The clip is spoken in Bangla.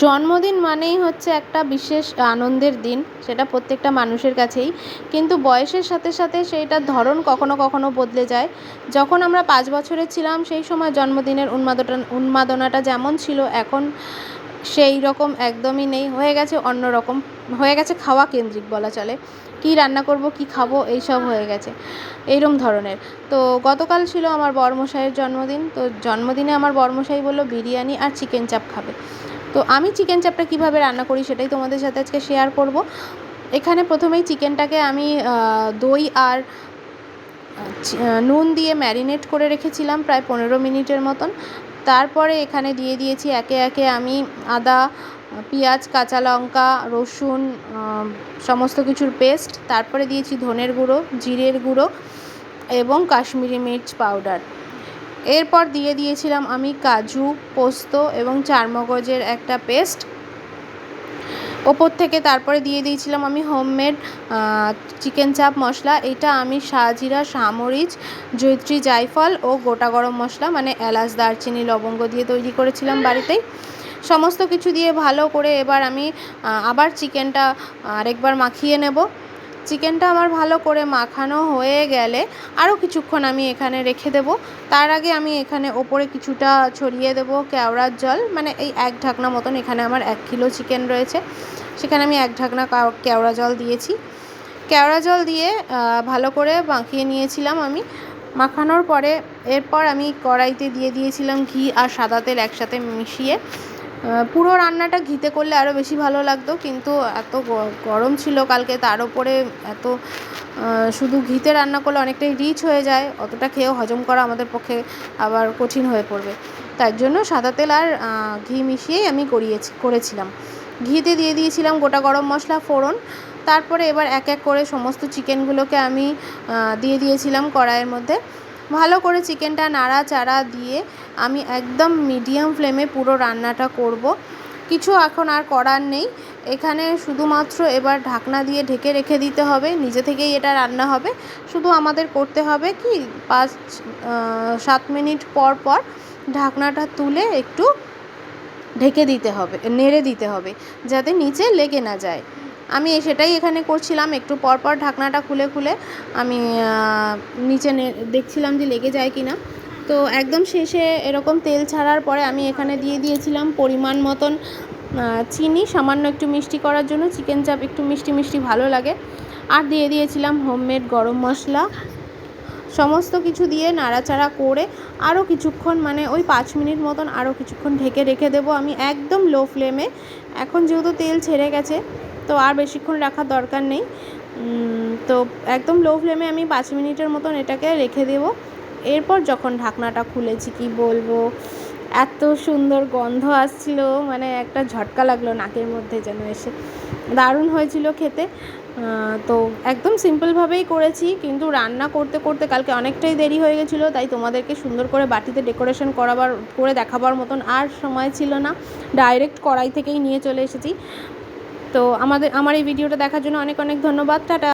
জন্মদিন মানেই হচ্ছে একটা বিশেষ আনন্দের দিন, সেটা প্রত্যেকটা মানুষের কাছেই। কিন্তু বয়সের সাথে সাথে সেইটার ধরন কখনো কখনো বদলে যায়। যখন আমরা পাঁচ বছরের ছিলাম, সেই সময় জন্মদিনের উন্মাদনা উন্মাদনাটা যেমন ছিল, এখন সেই রকম একদমই নেই। হয়ে গেছে অন্য রকম, হয়ে গেছে খাওয়া কেন্দ্রিক বলা চলে। কী রান্না করব, কী খাব, এইসব হয়ে গেছে। এইরম ধরনের। তো গতকাল ছিল আমার বরমশাইয়ের জন্মদিন। তো জন্মদিনে আমার বরমশাই বলল, বিরিয়ানি আর চিকেন চাপ খাবে। তো আমি চিকেন চাপটা কীভাবে রান্না করি সেটাই তোমাদের সাথে আজকে শেয়ার করব। এখানে প্রথমেই চিকেনটাকে আমি দই আর নুন দিয়ে ম্যারিনেট করে রেখেছিলাম প্রায় পনেরো মিনিটের মতন। তারপরে এখানে দিয়ে দিয়েছি একে একে আমি আদা, পেঁয়াজ, কাঁচা লঙ্কা, রসুন সমস্ত কিছুর পেস্ট তারপরে দিয়েছি ধনের গুঁড়ো, জিরের গুঁড়ো এবং কাশ্মীরি মির্চ পাউডার এরপর দিয়ে দিয়েছিলাম আমি কাজু, পোস্ত এবং চারমগজের একটা পেস্ট। ওপর থেকে তারপরে দিয়ে দিয়েছিলাম আমি হোমমেড চিকেন চাপ মশলা। এটা আমি সাজিরা সামরিচ জৈত্রী জায়ফল ও গোটা গরম মশলা মানে এলাচ, দারচিনি, লবঙ্গ দিয়ে তৈরি করেছিলাম বাড়িতেই। সমস্ত কিছু দিয়ে ভালো করে এবার আমি আবার চিকেনটা আরেকবার মাখিয়ে নেব। চিকেনটা আমার ভালো করে মাখানো হয়ে গেলে আরও কিছুক্ষণ আমি এখানে রেখে দেব। তার আগে আমি এখানে ওপরে কিছুটা ছড়িয়ে দেব কেওড়ার জল। মানে এই এক ঢাকনা মতন এখানে আমার এক কিলো চিকেন রয়েছে। সেখানে আমি এক ঢাকনা কেওড়া জল দিয়েছি। কেওড়া জল দিয়ে ভালো করে মাখিয়ে নিয়েছিলাম আমি। মাখানোর পরে এরপর আমি কড়াইতে দিয়ে দিয়েছিলাম ঘি আর সাদা তেল একসাথে মিশিয়ে। পুরো রান্নাটা ঘিতে করলে আরও বেশি ভালো লাগতো, কিন্তু এত গরম ছিল কালকে, তার ওপরে এত শুধু ঘিতে রান্না করলে অনেকটাই রিচ হয়ে যায়, অতটা খেয়েও হজম করা আমাদের পক্ষে আবার কঠিন হয়ে পড়বে। তার জন্য সাদা তেল আর ঘি মিশিয়েই আমি করিয়েছি, করেছিলাম। ঘিতে দিয়ে দিয়েছিলাম গোটা গরম মশলা, ফোড়ন। তারপরে এবার এক এক করে সমস্ত চিকেনগুলোকে আমি দিয়ে দিয়েছিলাম কড়াইয়ের মধ্যে। ভালো করে চিকেনটা নাড়াচাড়া দিয়ে আমি একদম মিডিয়াম ফ্লেমে পুরো রান্নাটা করব। কিছু এখন আর করার নেই। এখানে শুধুমাত্র এবার ঢাকনা দিয়ে ঢেকে রেখে দিতে হবে। নিজে থেকেই এটা রান্না হবে। শুধু আমাদের করতে হবে কি পাঁচ সাত মিনিট পর পর ঢাকনাটা তুলে একটু ঢেকে দিতে হবে, নেড়ে দিতে হবে, যাতে নিচে লেগে না যায়। আমি সেটাই এখানে করছিলাম, একটু পর পর ঢাকনাটা খুলে খুলে আমি নিচে দেখছিলাম যে লেগে যায় কি না তো একদম শেষে এরকম তেল ছাড়ার পরে আমি এখানে দিয়ে দিয়েছিলাম পরিমাণ মতন চিনি, সামান্য একটু মিষ্টি করার জন্য, চিকেন চাপ একটু মিষ্টি মিষ্টি ভালো লাগে। আর দিয়ে দিয়েছিলাম হোমমেড গরম মশলা। সমস্ত কিছু দিয়ে নাড়াচাড়া করে আরও কিছুক্ষণ মানে ওই পাঁচ মিনিট মতন আরও কিছুক্ষণ ঢেকে রেখে দেবো। আমি একদম লো ফ্লেমে, এখন যেহেতু তেল ছেড়ে গেছে তো আর বেশিক্ষণ রাখার দরকার নেই। তো একদম লো ফ্লেমে আমি পাঁচ মিনিটের মতন এটাকে রেখে দেবো। এরপর যখন ঢাকনাটা খুলেছি, কি বলব? এত সুন্দর গন্ধ আসছিল মানে একটা ঝটকা লাগল নাকের মধ্যে যেন এসে। দারুণ হয়েছিল খেতে। তো একদম সিম্পলভাবেই করেছি, কিন্তু রান্না করতে করতে কালকে অনেকটাই দেরি হয়ে গেছিল, তাই তোমাদেরকে সুন্দর করে বাটিতে ডেকোরেশন করাবার, করে দেখাবার মতন আর সময় ছিল না। ডাইরেক্ট কড়াই থেকেই নিয়ে চলে এসেছি। তো আমাদের আমার এই ভিডিওটা দেখার জন্য অনেক অনেক ধন্যবাদ টাটা।